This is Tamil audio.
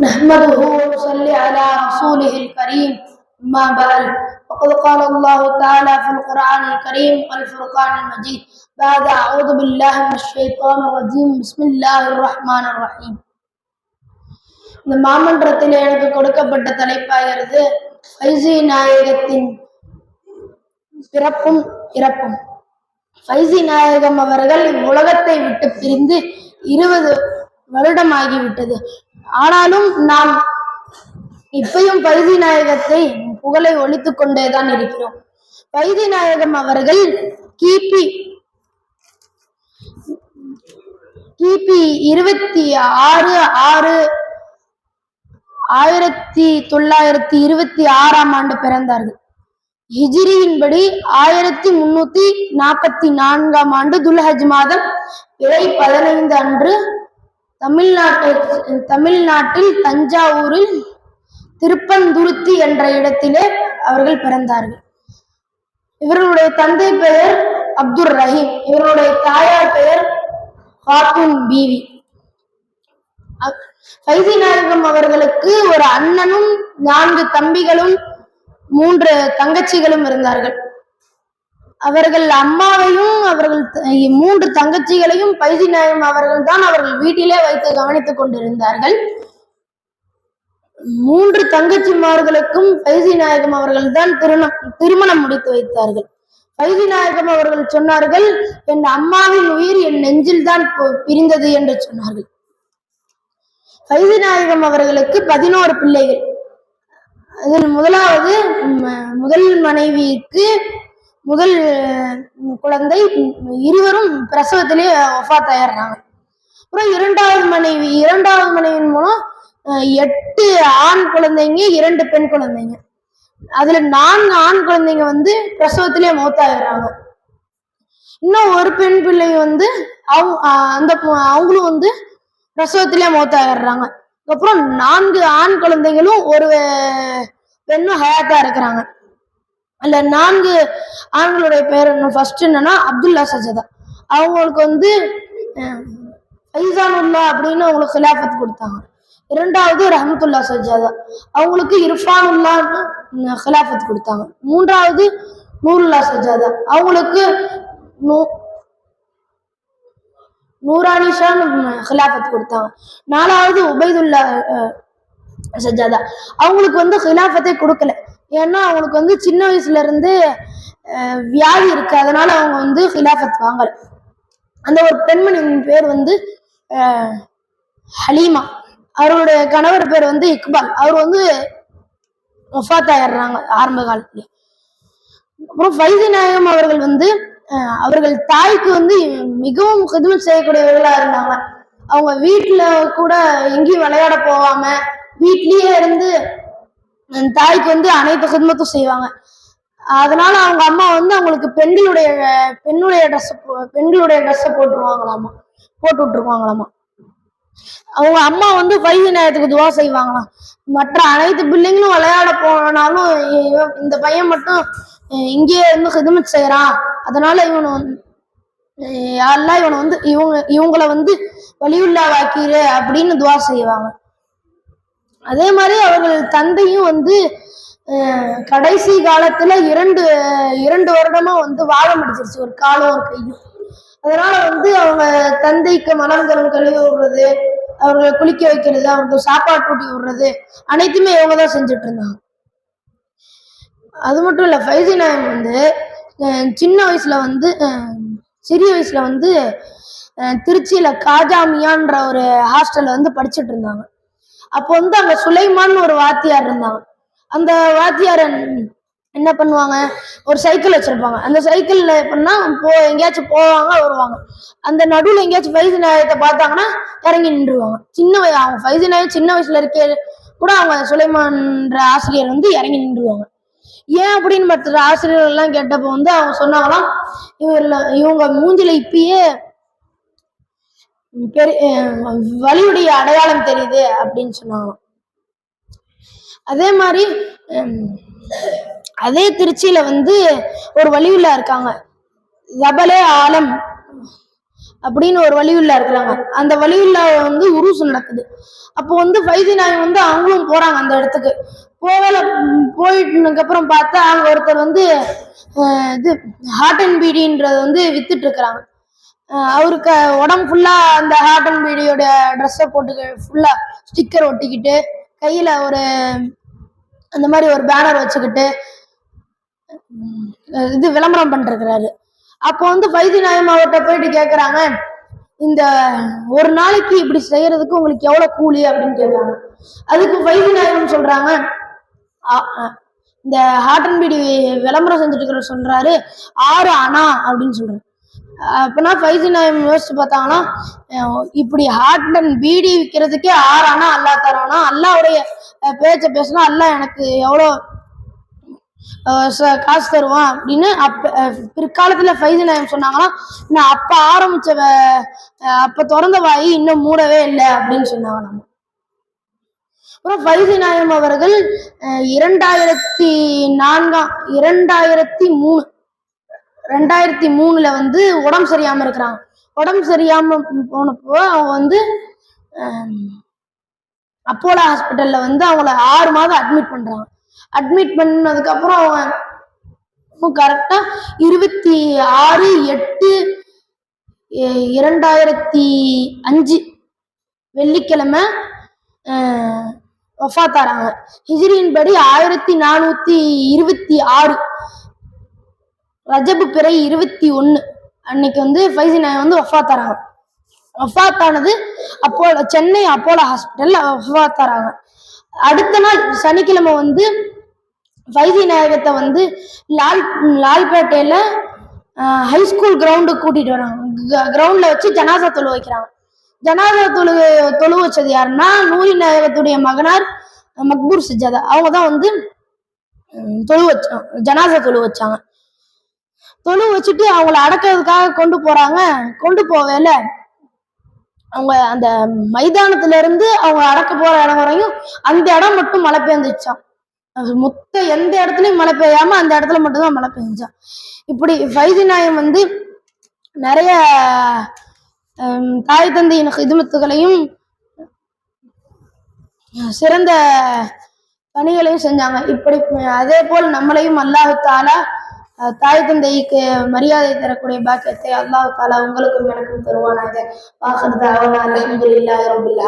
نحمده ونصلي على رسوله الكريم ما بعد وقد قال الله تعالى في القرآن الكريم والفرقان المجيد بعد أعوذ بالله من الشيطان الرجيم بسم الله الرحمن الرحيم இந்த மாமன்றத்தில் எனக்கு கொடுக்கப்பட்ட தலைப்பாகிறது ஃபைசி நாயகத்தின் பிறப்பும் இறப்பும் ஃபைசி நாயகம் அவர்கள் இவ்வுலகத்தை விட்டு பிரிந்து இருபது வருடமாகிவிட்டது. ஆனாலும் நாம் இப்பையும் பைதி நாயகத்தை புகழை ஒழித்துக் கொண்டேதான் இருக்கிறோம். பைதி நாயகம் அவர்கள் கிபி கிபி இருபத்தி ஆறு ஆறு ஆயிரத்தி தொள்ளாயிரத்தி இருபத்தி ஆறாம் ஆண்டு பிறந்தார்கள். ஹிஜிரியின்படி ஆயிரத்தி முன்னூத்தி நாற்பத்தி நான்காம் ஆண்டு துல்ஹஜ் மாதம் இறை பதினைந்து அன்று தமிழ்நாட்டில் தமிழ்நாட்டில் தஞ்சாவூரில் திருப்பந்துருத்தி என்ற இடத்திலே அவர்கள் பிறந்தார்கள். இவர்களுடைய தந்தை பெயர் அப்துல் ரஹீம். இவருடைய தாயார் பெயர் ஃபாத்துன் பீவி. அ- ஃபைசி நாயகம் அவர்களுக்கு ஒரு அண்ணனும் நான்கு தம்பிகளும் மூன்று தங்கச்சிகளும் இருந்தார்கள். அவர்கள் அம்மாவையும் அவர்கள் மூன்று தங்கச்சிகளையும் பைசி நாயகம் அவர்கள் தான் அவர்கள் வீட்டிலே வைத்து கவனித்துக் கொண்டிருந்தார்கள். மூன்று தங்கச்சிமார்களுக்கும் பைசி நாயகம் அவர்கள் தான் திருமணம் திருமணம் முடித்து வைத்தார்கள். பைசி நாயகம் அவர்கள் சொன்னார்கள் என் அம்மாவின் உயிர் என் நெஞ்சில் தான் பிரிந்தது என்று சொன்னார்கள். பைசி நாயகம் அவர்களுக்கு பதினோரு பிள்ளைகள். அதில் முதலாவது முதல் மனைவிக்கு முதல் குழந்தை இருவரும் பிரசவத்திலே ஒஃபாத் ஆயிடுறாங்க அப்புறம் இரண்டாவது மனைவி இரண்டாவது மனைவியின் மூலம் எட்டு ஆண் குழந்தைங்க இரண்டு பெண் குழந்தைங்க. அதுல நான்கு ஆண் குழந்தைங்க வந்து பிரசவத்திலே மௌத்தாயிடுறாங்க. இன்னும் ஒரு பெண் பிள்ளை வந்து அவங்க அந்த அவங்களும் வந்து பிரசவத்திலே மௌத்தாயிடுறாங்க. அதுக்கப்புறம் நான்கு ஆண் குழந்தைங்களும் ஒரு பெண்ணும் ஹயாத்தா இருக்கிறாங்க. அதுல நான்கு ஆண்களுடைய பேர் என்ன? ஃபர்ஸ்ட் என்னன்னா அப்துல்லா சஜதா. அவங்களுக்கு வந்து அஹ், ஃபைசானுல்லா அப்படின்னு அவங்களுக்கு ஹிலாஃபத் கொடுத்தாங்க. இரண்டாவது ரஹமத்துல்லா சஜாதா. அவங்களுக்கு இர்ஃபானுல்லான்னு ஹிலாஃபத் கொடுத்தாங்க. மூன்றாவது நூருல்லா சஜாதா. அவங்களுக்கு நூ- நூரானிஷான்னு ஹிலாஃபத் கொடுத்தாங்க. நாலாவது உபைதுல்லா சஜாதா. அவங்களுக்கு வந்து ஹிலாஃபத்தை கொடுக்கல. ஏன்னா அவங்களுக்கு வந்து சின்ன வயசுல இருந்து வியாதி இருக்கு. அதனால அவங்க வந்து ஹிலாஃபத் வாங்கல. அந்த ஒரு பெண்மணியின் பேர் வந்து ஹலீமா. அவருடைய கணவர் பேர் வந்து இக்பால். அவர் வந்து ஒஃபாத் ஆயிடுறாங்க ஆரம்ப காலத்துல. அப்புறம் ஃபைசி நாயகம் அவர்கள் வந்து அவர்கள் தாய்க்கு வந்து மிகவும் ஹிதமத் செய்யக்கூடியவர்களா இருந்தாங்க. அவங்க வீட்டுல கூட எங்கேயும் விளையாட போகாம வீட்லயே இருந்து தாய்க்கு வந்து அனைத்து ஹிதமத்தும் செய்வாங்க. அதனால அவங்க அம்மா வந்து அவங்களுக்கு பெண்களுடைய பெண்ணுடைய ட்ரெஸ் பெண்களுடைய ட்ரெஸ்ஸை போட்டுருவாங்களாமா. போட்டு விட்டுருவாங்களாமா அவங்க அம்மா வந்து ஃபைவ் நேரத்துக்கு துவா செய்வாங்களாம். மற்ற அனைத்து பிள்ளைங்களும் விளையாட போனாலும் இந்த பையன் மட்டும் இங்கேயே இருந்து ஹிதமத் செய்யறான் அதனால இவனை வந்து யாரெல்லாம் இவனை வந்து இவங்க இவங்களை வந்து வலியுள்ளா வாக்கிரு அப்படின்னு துவா செய்வாங்க. அதே மாதிரி அவர்கள் தந்தையும் வந்து கடைசி காலத்துல இரண்டு இரண்டு வருடமா வந்து வாழம் அடிச்சிருச்சு ஒரு காலம் ஒரு கையும். அதனால வந்து அவங்க தந்தைக்கு மலர்களும் கழுவி விடுறது அவர்களை குளிக்க வைக்கிறது அவங்களுக்கு சாப்பாடு கூட்டி விடுறது அனைத்துமே இவங்க தான் செஞ்சுட்டு இருந்தாங்க. அது மட்டும் இல்லை ஃபைசி நாயம் வந்து சின்ன வயசுல வந்து சிறிய வயசுல வந்து திருச்சியில காஜாமியான்ற ஒரு ஹாஸ்டல்ல வந்து படிச்சுட்டு இருந்தாங்க. அப்போ வந்து அங்க சுலைமான் ஒரு வாத்தியார் இருந்தாங்க. அந்த வாத்தியார் என்ன- பண்ணுவாங்க? ஒரு சைக்கிள் வச்சிருப்பாங்க. அந்த சைக்கிள்ல எப்படின்னா போ எங்கேயாச்சும் போவாங்க வருவாங்க. அந்த நடுவில் எங்கேயாச்சும் ஃபைசி நாயத்தை பார்த்தாங்கன்னா இறங்கி நின்றுவாங்க. சின்ன வயசு அவங்க ஃபைசி நாயம் சின்ன வயசுல இருக்கே கூட அவங்க சுலைமான்ற ஆசிரியர் வந்து இறங்கி நின்றுவாங்க. ஏன் அப்படின்னு மற்ற ஆசிரியர்கள்லாம் கேட்டப்போ வந்து அவங்க சொன்னாங்களாம் இவர்ல இவங்க மூஞ்சில இப்பயே பெரிய வலியுடைய அடையாளம் தெரியுது அப்படின்னு சொன்னாங்க அதே மாதிரி அதே திருச்சியில வந்து ஒரு வலியுள்ள இருக்காங்க. ஜபலே ஆலம் அப்படின்னு ஒரு வலியுள்ள இருக்கிறாங்க. அந்த வலியுள்ள வந்து உருசு நடக்குது. அப்போ வந்து வைத்தியநாயகம் வந்து அவங்களும் போறாங்க அந்த இடத்துக்கு. போகல போயிட்டுனதுக்கு அப்புறம் பார்த்தா அங்க ஒருத்தர் வந்து இது ஹார்ட் அண்ட் பீடின்றது வந்து வித்துட்டு இருக்கிறாங்க. அவருக்கு உடம்பு ஃபுல்லா அந்த ஹார்ட் அண்ட் பீடியோட ட்ரெஸ்ஸை போட்டு ஃபுல்லா ஸ்டிக்கர் ஒட்டிக்கிட்டு கையில ஒரு அந்த மாதிரி ஒரு பேனர் வச்சுக்கிட்டு இது விளம்பரம் பண்ணிருக்கிறாரு அப்போ வந்து வைத்திய நாயம் அவர்கிட்ட போயிட்டு கேட்குறாங்க இந்த ஒரு நாளைக்கு இப்படி செய்யறதுக்கு உங்களுக்கு எவ்வளவு கூலி அப்படின்னு கேட்குறாங்க அதுக்கு வைத்திய நாயகம் சொல்றாங்க "ஆ- ஆ, இந்த ஹார்ட் அண்ட் பீடி விளம்பரம் செஞ்சுட்டு சொல்றாரு ஆறு அணா அப்படின்னு சொல்றாரு. அப்போனா ஃபைவ் ஜி நாயம் யோசிச்சு பார்த்தாங்கன்னா இப்படி ஹார்ட் அண்ட் பீடி விற்கிறதுக்கே ஆறானா அல்லா தரானா அல்லாவுடைய பேச்சை பேசினா அல்லாஹ் எனக்கு எவ்வளோ காசு தருவான் அப்படின்னு அப்ப பிற்காலத்தில் ஃபைவ் ஜி நாயம் சொன்னாங்கன்னா நான் அப்போ ஆரம்பித்த வ- திறந்த வாய் இன்னும் மூடவே இல்லை அப்படின்னு சொன்னாங்க நம்ம அப்புறம் ஃபைசி நாயம் அவர்கள் இரண்டாயிரத்தி நான்காம் இரண்டாயிரத்தி மூணு ரெண்டாயிரத்தி மூணுல வந்து உடம்பு சரியாம இருக்கிறாங்க உடம்பு சரியாம போனப்போ அவங்க வந்து அப்போலோ ஹாஸ்பிட்டல்ல வந்து அவங்கள ஆறு மாதம் அட்மிட் பண்றாங்க அட்மிட் பண்ணதுக்கப்புறம் அவங்க கரெக்டா இருபத்தி ஆறு எட்டு இரண்டாயிரத்தி அஞ்சு வெள்ளிக்கிழமை ஒஃபாத்தாராங்க வஃபாத்தாராங்க படி ஆயிரத்தி நானூத்தி இருபத்தி ஆறு ரஜபு பிறை இருபத்தி ஒன்று அன்னைக்கு வந்து ஃபைசி நாயம் வந்து ஒஃபாத்தாராங்க ஒஃபாத்தானது அப்போலோ சென்னை அப்போலோ ஹாஸ்பிட்டல்ல ஒஃபாத்தாராங்க அடுத்த நாள் சனிக்கிழமை வந்து வைத்தி நாயகத்தை வந்து லால் லால்பேட்டையில ஹைஸ்கூல் கிரவுண்டுக்கு கூட்டிட்டு வராங்க. கிரவுண்ட்ல வச்சு ஜனாசா தொழு வைக்கிறாங்க. ஜனாசா தொழு தொழு வச்சது யாருன்னா நூரி நாயகத்துடைய மகனார் மக்பூர் சஜாதா. அவங்க தான் வந்து தொழு வச்சாங்க ஜனாசா தொழு வச்சாங்க. தொழு வச்சுட்டு அவங்கள அடக்கிறதுக்காக கொண்டு போறாங்க. கொண்டு போவேல. அவங்க அந்த மைதானத்துல இருந்து அவங்க அடக்க போற இடம் வரையும் அந்த இடம் மட்டும் மழை பெஞ்சிச்சான் மொத்த எந்த இடத்துலயும் மழை பெய்யாம அந்த இடத்துல மட்டும்தான் மழை பெஞ்சான் இப்படி ஃபைசி நாயம் வந்து நிறைய தாய் தந்தையின் ஹிதுமத்துகளையும் சிறந்த பணிகளையும் செஞ்சாங்க. இப்படி அதே போல் நம்மளையும் அல்லாஹு தாலா தாய் தந்தைக்கு மரியாதை தரக்கூடிய பாக்கியத்தை அல்லாஹ் தாலா உங்களுக்கும் எனக்கும் தருவானாக. வாஹர் தாவனா அல்ஹம்துலில்லாஹி ரப்பில்